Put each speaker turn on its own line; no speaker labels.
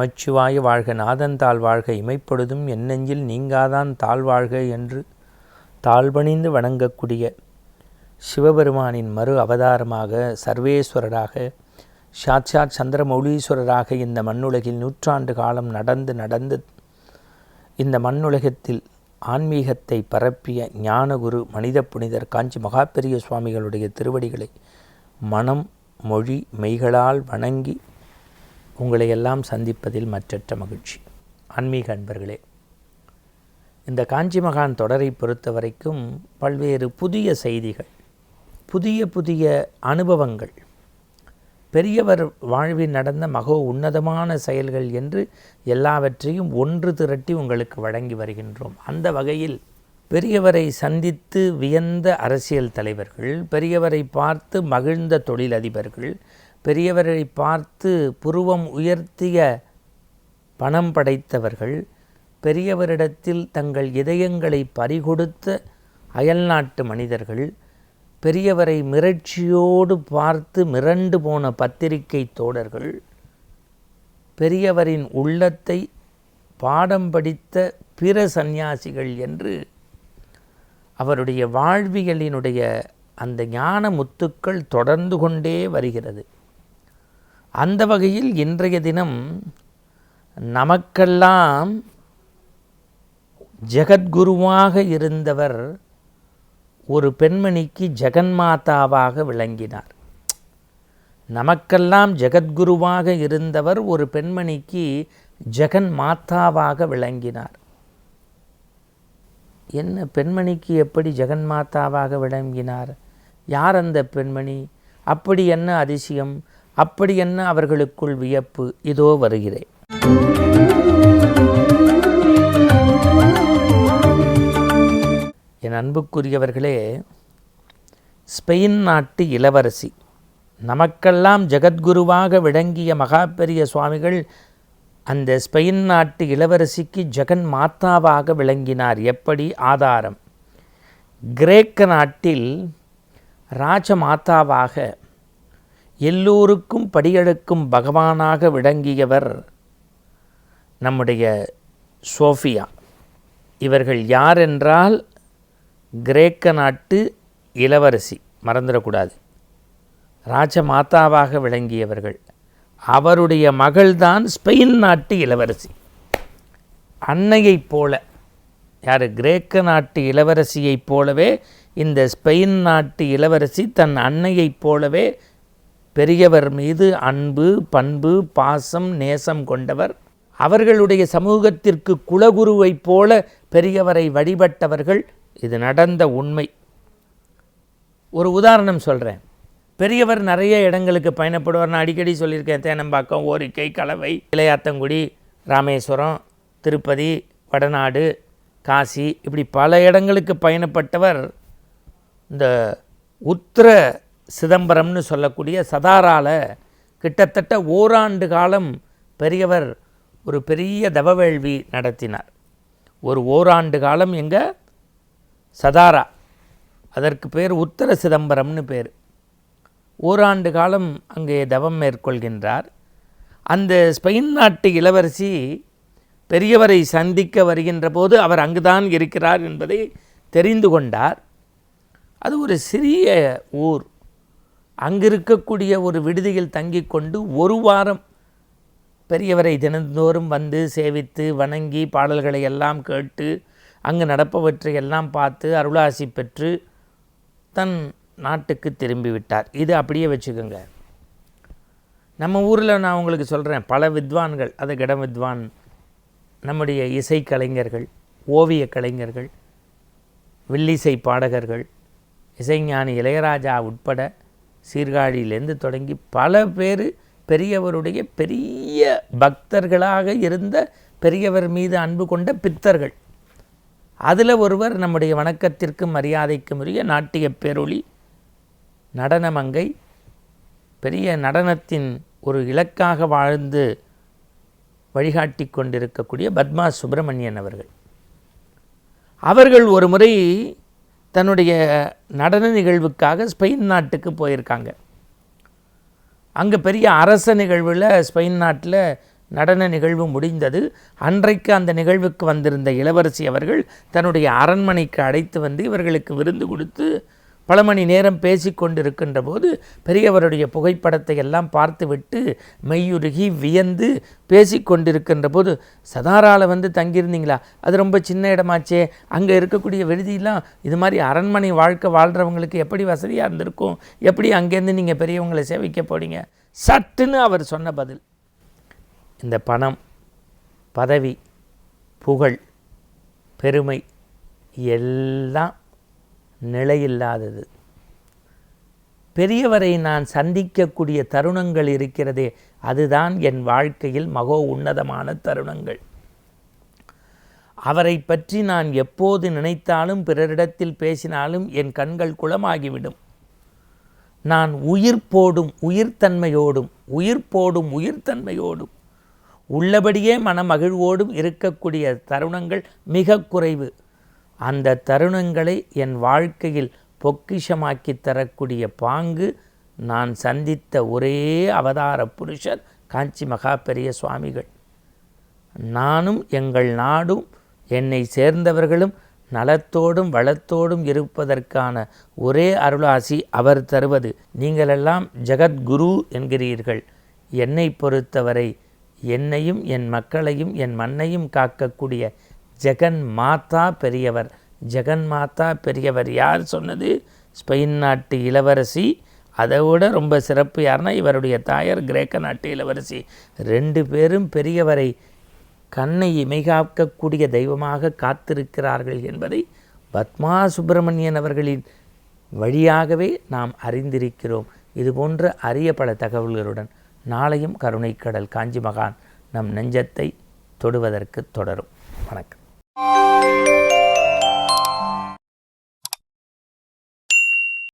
நமச்சிவாய வாழ்க நாதன் தாழ் வாழ்க இமைப்பொழுதும் என்னெஞ்சில் நீங்காதான் தாழ்வாழ்க என்று தாழ்பணிந்து வணங்கக்கூடிய சிவபெருமானின் மறு அவதாரமாக சர்வேஸ்வரராக சாட்சாத் சந்திரமௌலீஸ்வரராக இந்த மண்ணுலகில் நூற்றாண்டு காலம் நடந்து நடந்து இந்த மண்ணுலகத்தில் ஆன்மீகத்தை பரப்பிய ஞானகுரு மனித புனிதர் காஞ்சி மகாபெரிய சுவாமிகளுடைய திருவடிகளை மனம் மொழி மெய்களால் வணங்கி உங்களை எல்லாம் சந்திப்பதில் மற்றற்ற மகிழ்ச்சி. ஆன்மீக அன்பர்களே இந்த காஞ்சி மகான் தொடரை பொறுத்த வரைக்கும் பல்வேறு புதிய செய்திகள் புதிய புதிய அனுபவங்கள் பெரியவர் வாழ்வில் நடந்த மகோ உன்னதமான செயல்கள் என்று எல்லாவற்றையும் ஒன்று திரட்டி உங்களுக்கு வழங்கி வருகின்றோம். அந்த வகையில் பெரியவரை சந்தித்து வியந்த அரசியல் தலைவர்கள் பெரியவரை பார்த்து மகிழ்ந்த தொழிலதிபர்கள் பெரியவரை பார்த்து புருவம் உயர்த்திய பணம் படைத்தவர்கள் பெரியவரிடத்தில் தங்கள் இதயங்களை பறிகொடுத்த அயல்நாட்டு மனிதர்கள் பெரியவரை மிரட்சியோடு பார்த்து மிரண்டு போன பத்திரிகை தோடர்கள் பெரியவரின் உள்ளத்தை பாடம் படித்த பிற சந்நியாசிகள் என்று அவருடைய வாழ்வியலினுடைய அந்த ஞான முத்துக்கள் தொடர்ந்து கொண்டே வருகிறது. அந்த வகையில் இன்றைய தினம் நமக்கெல்லாம் ஜெகத்குருவாக இருந்தவர் ஒரு பெண்மணிக்கு ஜெகன்மாதாவாக விளங்கினார். நமக்கெல்லாம் ஜெகத்குருவாக இருந்தவர் ஒரு பெண்மணிக்கு ஜெகன் மாதாவாக விளங்கினார். என்ன பெண்மணிக்கு எப்படி ஜெகன் மாதாவாக விளங்கினார்? யார் அந்த பெண்மணி? அப்படி என்ன அதிசயம்? அப்படி என்ன அவர்களுக்குள் வியப்பு? இதோ வருகிறேன். என் அன்புக்குரியவர்களே ஸ்பெயின் நாட்டு இளவரசி நமக்கெல்லாம் ஜெகத்குருவாக விளங்கிய மகாபெரிய சுவாமிகள் அந்த ஸ்பெயின் நாட்டு இளவரசிக்கு ஜெகன் மாதாவாக விளங்கினார். எப்படி? ஆதாரம். கிரேக்க நாட்டில் ராஜமாதாவாக எல்லோருக்கும் படியெடுக்கும் பகவானாக விளங்கியவர் நம்முடைய சோஃபியா. இவர்கள் யார் என்றால் கிரேக்க நாட்டு இளவரசி மறந்துடக்கூடாது. ராஜமாதாவாக விளங்கியவர்கள். அவருடைய மகள்தான் ஸ்பெயின் நாட்டு இளவரசி. அன்னையைப் போல யார் கிரேக்க நாட்டு இளவரசியைப் போலவே இந்த ஸ்பெயின் நாட்டு இளவரசி தன் அன்னையைப் போலவே பெரியவர் மீது அன்பு பண்பு பாசம் நேசம் கொண்டவர். அவர்களுடைய சமூகத்திற்கு குலகுருவைப் போல பெரியவரை வழிபட்டவர்கள். இது நடந்த உண்மை. ஒரு உதாரணம் சொல்கிறேன் பெரியவர் நிறைய இடங்களுக்கு பயணப்படுவார் நான் அடிக்கடி சொல்லியிருக்கேன். தேனம்பாக்கம் ஓரிக்கை கலவை இளையாத்தங்குடி ராமேஸ்வரம் திருப்பதி வடநாடு காசி. இப்படி பல இடங்களுக்கு பயணப்பட்டவர் இந்த உத்திர சிதம்பரம்னு சொல்லக்கூடிய சதாரால கிட்டத்தட்ட ஓராண்டு காலம் பெரியவர் ஒரு பெரிய தவவேள்வி நடத்தினார். ஒரு ஓராண்டு காலம் எங்கே? சதாரா. அதற்கு பேர் உத்தர சிதம்பரம்னு பேர். ஓராண்டு காலம் அங்கே தவம் மேற்கொள்கின்றார். அந்த ஸ்பெயின் நாட்டு இளவரசி பெரியவரை சந்திக்க வருகின்ற போது அவர் அங்குதான் இருக்கிறார் என்பதை தெரிந்து கொண்டார். அது ஒரு சிறிய ஊர். அங்கிருக்கக்கூடிய ஒரு விடுதியில் தங்கிக் கொண்டு ஒரு வாரம் பெரியவரை தினந்தோறும் வந்து சேவித்து வணங்கி பாடல்களை எல்லாம் கேட்டு அங்கு நடப்பவற்றை எல்லாம் பார்த்து அருளாசி பெற்று தன் நாட்டுக்கு திரும்பி விட்டார் இது அப்படியே வச்சுக்கோங்க. நம்ம ஊரில் நான் உங்களுக்கு சொல்கிறேன் பல வித்வான்கள் அது கிடம் வித்வான் நம்முடைய இசை கலைஞர்கள் ஓவிய கலைஞர்கள் வில்லிசை பாடகர்கள் இசைஞானி இளையராஜா உட்பட சீர்காழியிலேருந்து தொடங்கி பல பேர் பெரியவருடைய பெரிய பக்தர்களாக இருந்த பெரியவர் மீது அன்பு கொண்ட பித்தர்கள். அதில் ஒருவர் நம்முடைய வணக்கத்திற்கும் மரியாதைக்கும் உரிய நாட்டிய பேரொளி நடனமங்கை பெரிய நடனத்தின் ஒரு இலக்காக வாழ்ந்து வழிகாட்டி கொண்டிருக்கக்கூடிய பத்மா சுப்பிரமணியன் அவர்கள். அவர்கள் ஒரு முறை தன்னுடைய நடன நிகழ்வுக்காக ஸ்பெயின் நாட்டுக்கு போயிருக்காங்க. அங்கே பெரிய அரச நிகழ்வில் ஸ்பெயின் நாட்டில் நடன நிகழ்வு முடிந்தது. அன்றைக்கு அந்த நிகழ்வுக்கு வந்திருந்த இளவரசி அவர்கள் தன்னுடைய அரண்மனைக்கு அழைத்து வந்து இவர்களுக்கு விருந்து கொடுத்து பல மணி நேரம் பேசி கொண்டிருக்கின்ற போது பெரியவருடைய புகைப்படத்தை எல்லாம் பார்த்துவிட்டு மெய்யுருகி வியந்து பேசி கொண்டிருக்கின்ற போது சதாரால வந்து தங்கியிருந்தீங்களா? அது ரொம்ப சின்ன இடமாச்சே. அங்கே இருக்கக்கூடிய விடுதியெல்லாம் இது மாதிரி அரண்மனை வாழ்க்கை வாழ்கிறவங்களுக்கு எப்படி வசதியாக இருந்திருக்கும்? எப்படி அங்கேருந்து நீங்கள் பெரியவங்களை சேவிக்க போறீங்க? சட்டுன்னு அவர் சொன்ன பதில். இந்த பணம் பதவி புகழ் பெருமை எல்லாம் நிலையில்லாதது. பெரியவரை நான் சந்திக்கக்கூடிய தருணங்கள் இருக்கிறதே அதுதான் என் வாழ்க்கையில் மகோ உன்னதமான தருணங்கள். அவரை பற்றி நான் எப்போது நினைத்தாலும் பிறரிடத்தில் பேசினாலும் என் கண்கள் குளமாகிவிடும். நான் உயிர் போடும் உயிர்த்தன்மையோடும் உயிர் போடும் உயிர்த்தன்மையோடும் உள்ளபடியே மனமகிழ்வோடும் இருக்கக்கூடிய தருணங்கள் மிக குறைவு. அந்த தருணங்களை என் வாழ்க்கையில் பொக்கிஷமாக்கி தரக்கூடிய பாங்கு நான் சந்தித்த ஒரே அவதார புருஷர் காஞ்சி மகா பெரிய சுவாமிகள். நானும் எங்கள் நாடும் என்னை சேர்ந்தவர்களும் நலத்தோடும் வளத்தோடும் இருப்பதற்கான ஒரே அருளாசி அவர் தருவது. நீங்களெல்லாம் ஜெகத்குரு என்கிறீர்கள். என்னை பொறுத்தவரை என்னையும் என் மக்களையும் என் மண்ணையும் காக்கக்கூடிய ஜெகன் மாதா பெரியவர். ஜெகன் மாதா பெரியவர் யார் சொன்னது? ஸ்பெயின் நாட்டு இளவரசி. அதை விட ரொம்ப சிறப்பு யாருன்னா இவருடைய தாயார் கிரேக்க நாட்டு இளவரசி. ரெண்டு பேரும் பெரியவரை கண்ணை இமைகாக்கக்கூடிய தெய்வமாக காத்திருக்கிறார்கள் என்பதை பத்மா சுப்பிரமணியன் அவர்களின் வழியாகவே நாம் அறிந்திருக்கிறோம். இது போன்ற அரிய பல தகவல்களுடன் நாளையும் கருணைக்கடல் காஞ்சி மகான் நம் நெஞ்சத்தை தொடுவதற்கு தொடரும். வணக்கம். Música